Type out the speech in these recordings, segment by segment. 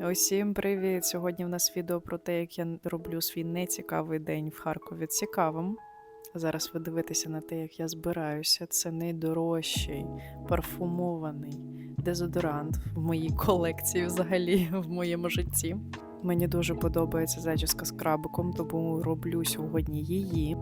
Усім привіт! Сьогодні в нас відео про те, як я роблю свій нецікавий день в Харкові цікавим. Зараз ви дивитеся на те, як я збираюся. Це найдорожчий парфумований дезодорант в моїй колекції, взагалі в моєму житті. Мені дуже подобається зачіска з крабиком, тому роблю сьогодні її.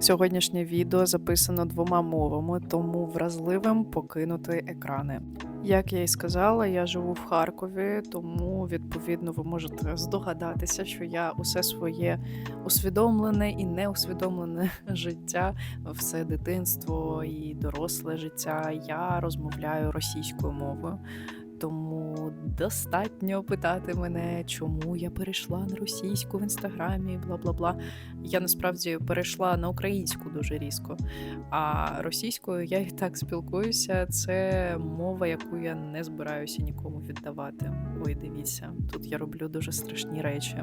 Сьогоднішнє відео записано двома мовами, тому вразливим покинути екрани. Як я і сказала, я живу в Харкові, тому відповідно ви можете здогадатися, що я усе своє усвідомлене і неусвідомлене життя, все дитинство і доросле життя я розмовляю російською мовою. Тому достатньо питати мене, чому я перейшла на російську в інстаграмі, бла бла бла. Я насправді перейшла на українську дуже різко. А російською я і так спілкуюся. Це мова, яку я не збираюся нікому віддавати. Ой, дивіться, тут я роблю дуже страшні речі.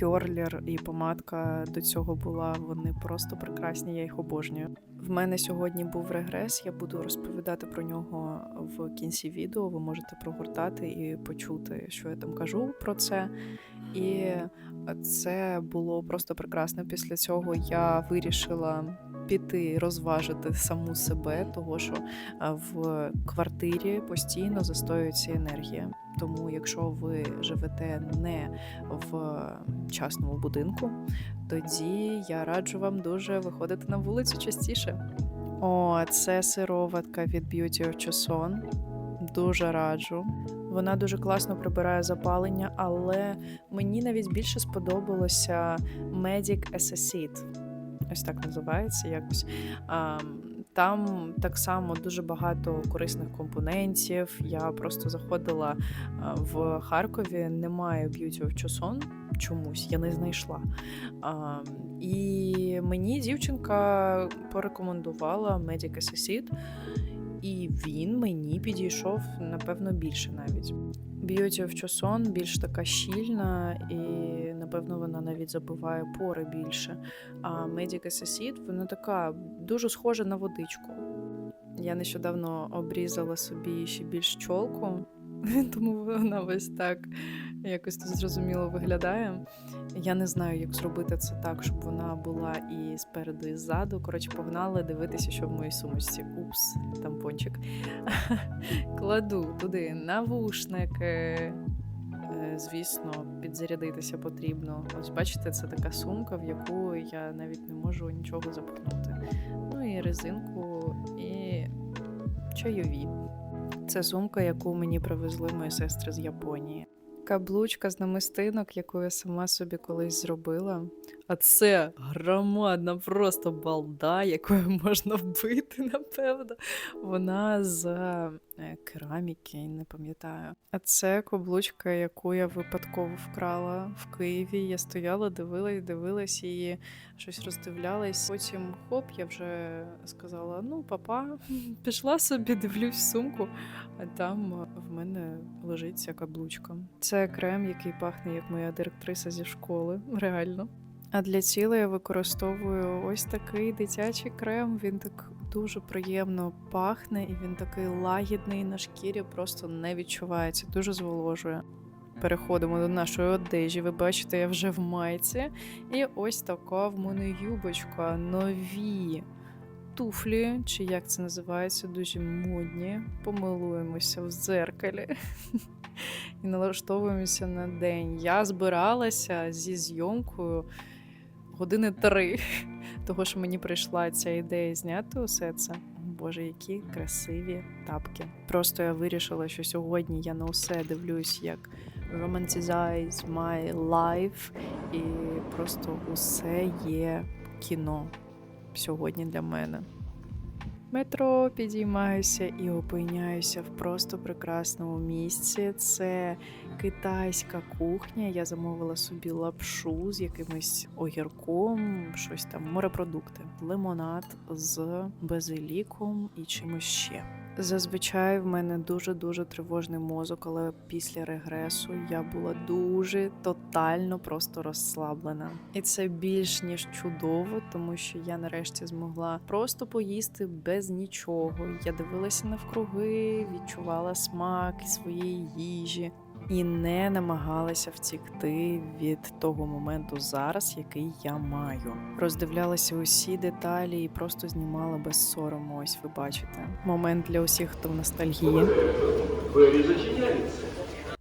Кьорлер і помадка до цього була. Вони просто прекрасні, я їх обожнюю. В мене сьогодні був регрес. Я буду розповідати про нього в кінці відео. Ви можете прогортати і почути, що я там кажу про це. І це було просто прекрасно. Після цього я вирішила піти розважити саму себе, того що в квартирі постійно застоюється енергія. Тому, якщо ви живете не в частному будинку, тоді я раджу вам дуже виходити на вулицю частіше. О, це сироватка від Beauty of Choson. Дуже раджу. Вона дуже класно прибирає запалення, але мені навіть більше сподобалося Medic Assassin. Ось так називається якось. Там так само дуже багато корисних компонентів. Я просто заходила в Харкові, немає Beauty of Choson чомусь, я не знайшла. І мені дівчинка порекомендувала Medic Assassin, і він мені підійшов, напевно, більше навіть. Beauty of Choson більш така щільна, і, напевно, вона навіть забиває пори більше. А Medic Assassin, вона така дуже схожа на водичку. Я нещодавно обрізала собі ще більш чолку, тому вона ось так якось зрозуміло виглядає. Я не знаю, як зробити це так, щоб вона була і спереду, і ззаду. Коротше, погнали дивитися, що в моїй сумочці. Упс, тампончик. Кладу туди навушники. Звісно, підзарядитися потрібно. Ось бачите, це така сумка, в яку я навіть не можу нічого запхнути. Ну і резинку, і чайові. Це сумка, яку мені привезли мої сестри з Японії. Каблучка з намистинок, яку я сама собі колись зробила. А це громадна просто балда, якою можна вбити, напевно. Вона з е, кераміки, не пам'ятаю. А це каблучка, яку я випадково вкрала в Києві. Я стояла, дивилась, дивилась її, щось роздивлялась. Потім хоп, я вже сказала: ну, папа, пішла собі, дивлюсь сумку, а там в мене лежить ця каблучка. Це крем, який пахне як моя директриса зі школи, реально. А для тіла я використовую ось такий дитячий крем. Він так дуже приємно пахне, і він такий лагідний на шкірі, просто не відчувається, дуже зволожує. Переходимо до нашої одежі. Ви бачите, я вже в майці. І ось така в мене юбочка. Нові туфлі, чи як це називається, дуже модні. Помилуємося в дзеркалі і налаштовуємося на день. Я збиралася зі зйомкою години три, того що мені прийшла ця ідея зняти усе це. Боже, які красиві тапки. Просто я вирішила, що сьогодні я на усе дивлюсь, як romanticize my life, і просто усе є кіно сьогодні для мене. Метро підіймаюся і опиняюся в просто прекрасному місці. Це китайська кухня. Я замовила собі лапшу з якимось огірком, щось там, морепродукти, лимонад з базиліком і чимось ще. Зазвичай в мене дуже дуже тривожний мозок, але після регресу я була дуже тотально просто розслаблена. І це більш ніж чудово, тому що я нарешті змогла просто поїсти без нічого. Я дивилася навкруги, відчувала смак своєї їжі. І не намагалася втікти від того моменту зараз, який я маю. Роздивлялася усі деталі і просто знімала без сорому. Ось ви бачите. Момент для усіх, хто в ностальгії. Двері зачиняються.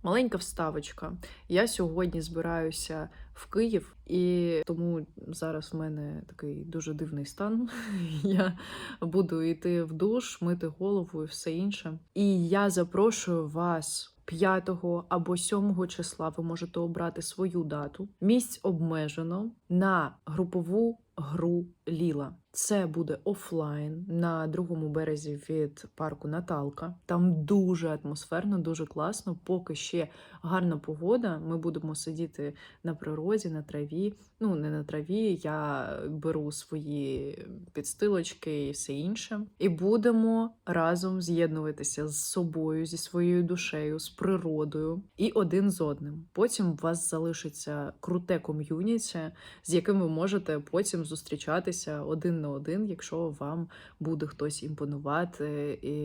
Маленька вставочка. Я сьогодні збираюся в Київ, і тому зараз в мене такий дуже дивний стан. Я буду йти в душ, мити голову і все інше. І я запрошую вас. 5 або 7 числа ви можете обрати свою дату. Місць обмежено на групову гру Ліла. Це буде офлайн на другому березі від парку Наталка. Там дуже атмосферно, дуже класно. Поки ще гарна погода. Ми будемо сидіти на природі, на траві. Ну, не на траві. Я беру свої підстилочки і все інше. І будемо разом з'єднуватися з собою, зі своєю душею, з природою і один з одним. Потім у вас залишиться круте ком'юніті, з яким ви можете потім зустрічатися один на один, якщо вам буде хтось імпонувати, і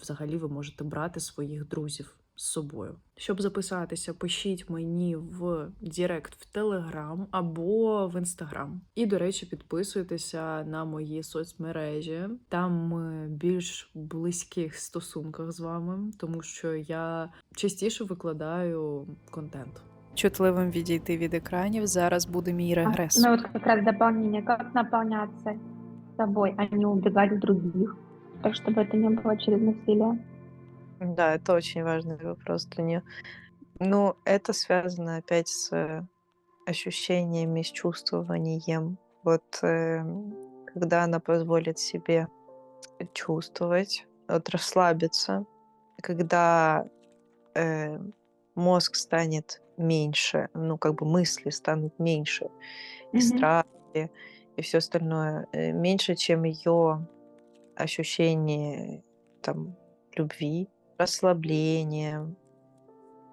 взагалі ви можете брати своїх друзів з собою. Щоб записатися, пишіть мені в Директ в Телеграм або в Інстаграм. І, до речі, підписуйтеся на мої соцмережі. Там ми більш близьких стосунках з вами, тому що я частіше викладаю контент. Чутливим відійти від екранів зараз буде мій регрес. Ну вот как раз дополнение, как наполняться собой, а не убегать в других. Так, чтобы это не было через насилие. Да, это очень важный вопрос для нее. Ну, это связано опять с э, ощущениями, с чувствованием. Вот э, когда она позволит себе чувствовать, вот расслабиться, когда э, мозг станет меньше, ну, как бы мысли станут меньше, и Мгм. страхи, и все остальное, э, меньше, чем ее ощущение там любви, расслабления.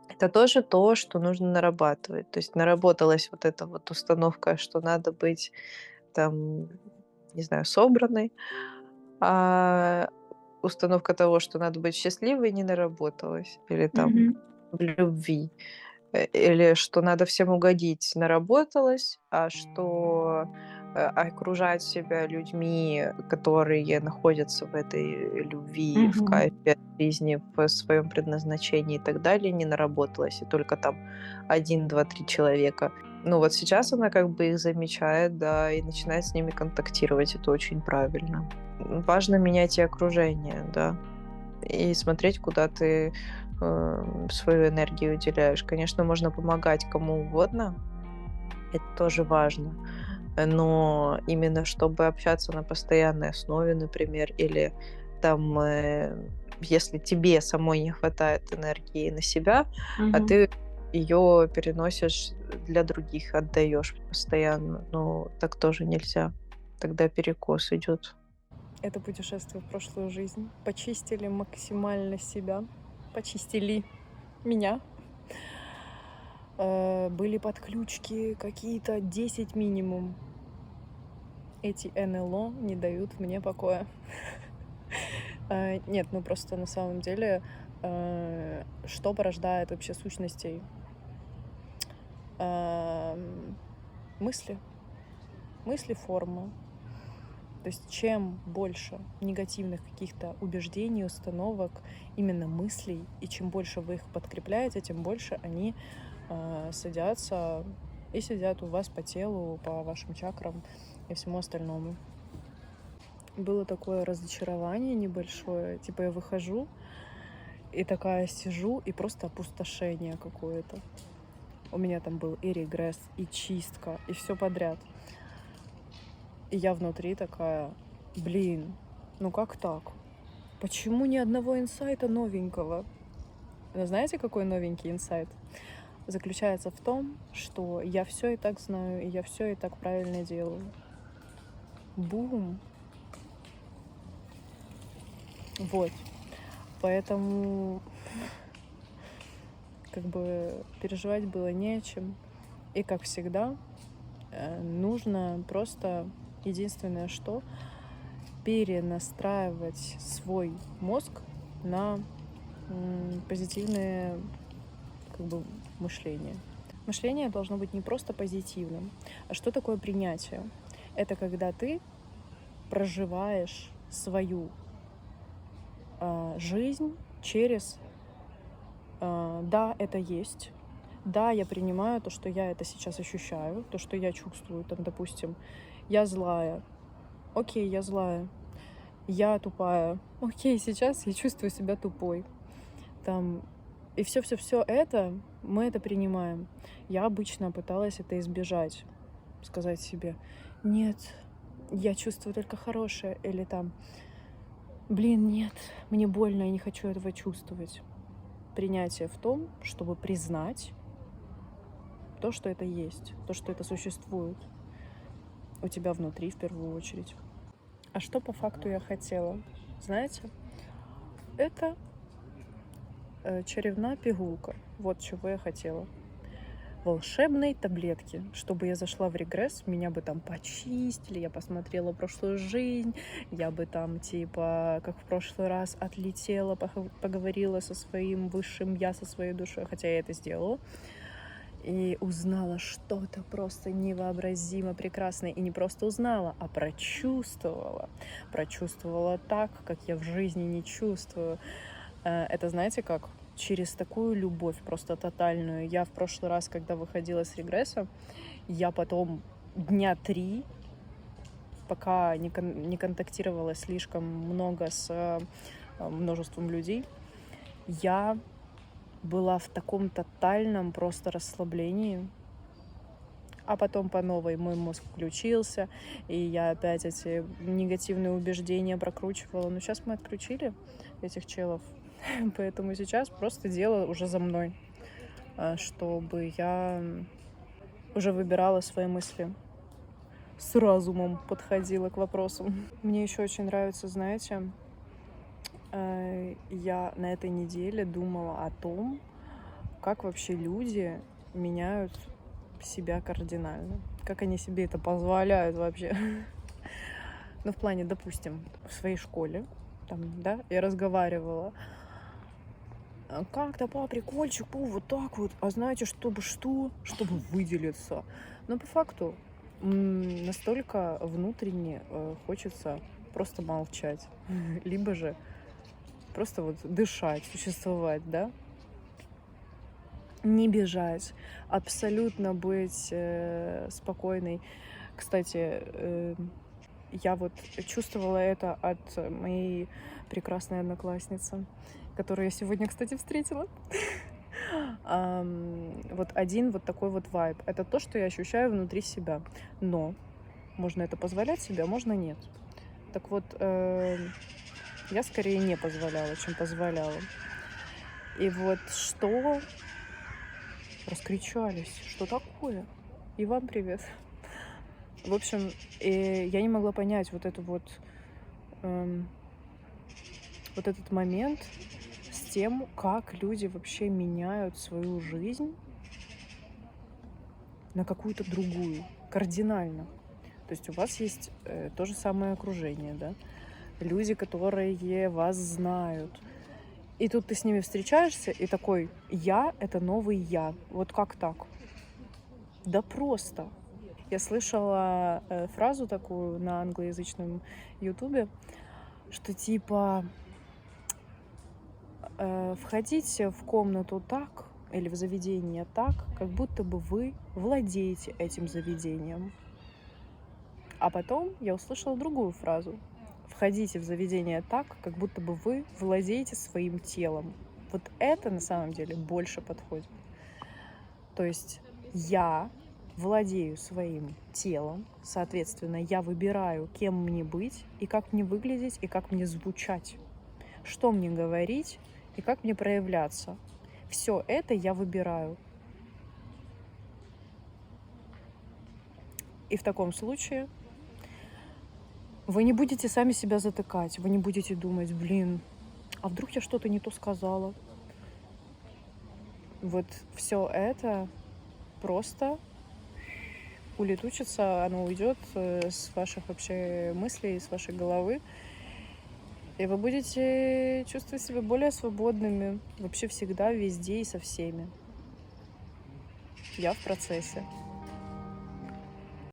Это тоже то, что нужно нарабатывать. То есть наработалась вот эта вот установка, что надо быть там, не знаю, собранной, а установка того, что надо быть счастливой, не наработалась. Или там Мгм. в любви. Э, Или что надо всем угодить, наработалось, а что э, окружать себя людьми, которые находятся в этой любви, в Мгм. кайфе жизни, в своем предназначении и так далее, не наработалось. И только там один, два, три человека. Ну вот сейчас она как бы их замечает, да, и начинает с ними контактировать. Это очень правильно. Важно менять и окружение, да. И смотреть, куда ты э, свою энергию уделяешь. Конечно, можно помогать кому угодно, это тоже важно. Но именно чтобы общаться на постоянной основе, например, или там, э, если тебе самой не хватает энергии на себя, а Мгм. ты ее переносишь для других, отдаешь постоянно, ну так тоже нельзя. Тогда перекос идет. Это путешествие в прошлую жизнь. Почистили максимально себя. Почистили меня. Э, Были подключки какие-то 10 минимум. Эти НЛО не дают мне покоя. Э, Нет, ну просто на самом деле, э, что порождает вообще сущностей? Эм, Мысли. Мысли форма. То есть чем больше негативных каких-то убеждений, установок, именно мыслей, и чем больше вы их подкрепляете, тем больше они э, садятся и сидят у вас по телу, по вашим чакрам и всему остальному. Было такое разочарование небольшое, типа я выхожу и такая сижу, и просто опустошение какое-то. У меня там был и регресс, и чистка, и все подряд. И я внутри такая, блин, ну как так? Почему ни одного инсайта новенького? Вы знаете, какой новенький инсайт? Заключается в том, что я все и так знаю, и я все и так правильно делаю. Бум. Вот. Поэтому как бы переживать было не о чем. И как всегда, э, нужно просто единственное что перенастраивать свой мозг на м, позитивные как бы мышление. Мышление должно быть не просто позитивным. А что такое принятие? Это когда ты проживаешь свою а, жизнь через а, да, это есть. Да, я принимаю то, что я это сейчас ощущаю, то, что я чувствую. Там, допустим, я злая. Окей, я злая. Я тупая. Окей, сейчас я чувствую себя тупой. Там и все, все, все это мы это принимаем. Я обычно пыталась это избежать, сказать себе, нет, я чувствую только хорошее, или там, блин, нет, мне больно, я не хочу этого чувствовать. Принятие в том, чтобы признать то, что это есть, то, что это существует у тебя внутри в первую очередь. А что по факту я хотела? Знаете, это э, черевная пигулка. Вот чего я хотела. Волшебной таблетки, чтобы я зашла в регресс, меня бы там почистили, я посмотрела прошлую жизнь, я бы там типа, как в прошлый раз, отлетела, поговорила со своим высшим я, со своей душой, хотя я это сделала, и узнала что-то просто невообразимо прекрасное. И не просто узнала, а прочувствовала. Прочувствовала так, как я в жизни не чувствую. Э, Это знаете как? Через такую любовь просто тотальную. Я в прошлый раз, когда выходила с регресса, я потом дня три, пока не, кон- не контактировала слишком много с э, множеством людей, я была в таком тотальном просто расслаблении. А потом по новой мой мозг включился, и я опять эти негативные убеждения прокручивала. Но сейчас мы отключили этих челов, поэтому сейчас просто дело уже за мной, а, чтобы я уже выбирала свои мысли с разумом подходила к вопросам. Мне еще очень нравится, знаете, я на этой неделе думала о том, как вообще люди меняют себя кардинально. Как они себе это позволяют вообще. Ну, в плане, допустим, в своей школе, там, да, я разговаривала. «А Как-то по прикольчику, вот так вот. А знаете, чтобы что? Чтобы выделиться. Но по факту настолько внутренне э, хочется просто молчать. Либо же просто вот дышать, существовать, да? Не бежать, абсолютно быть э, спокойной. Кстати, э, я вот чувствовала это от моей прекрасной одноклассницы, которую я сегодня, кстати, встретила. Вот один вот такой вот вайб. Это то, что я ощущаю внутри себя. Но можно это позволять себе, а можно нет. Так вот, э, я скорее не позволяла, чем позволяла. И вот что раскричались, что такое? И вам привет. В общем, э, я не могла понять вот эту вот эм, вот этот момент с тем, как люди вообще меняют свою жизнь на какую-то другую, кардинально. То есть у вас есть э, то же самое окружение, да? Люди, которые вас знают. И тут ты с ними встречаешься и такой, я — это новый я. Вот как так? Да просто. Я слышала э, фразу такую на англоязычном ютубе, что типа э, входите в комнату так или в заведение так, как будто бы вы владеете этим заведением. А потом я услышала другую фразу. Входите в заведение так, как будто бы вы владеете своим телом. Вот это на самом деле больше подходит. То есть я владею своим телом, соответственно, я выбираю, кем мне быть, и как мне выглядеть, и как мне звучать, что мне говорить, и как мне проявляться. Все это я выбираю. И в таком случае вы не будете сами себя затыкать, вы не будете думать, блин, а вдруг я что-то не то сказала. Вот все это просто улетучится, оно уйдет э, с ваших вообще мыслей, с вашей головы. И вы будете чувствовать себя более свободными вообще всегда, везде и со всеми. Я в процесі.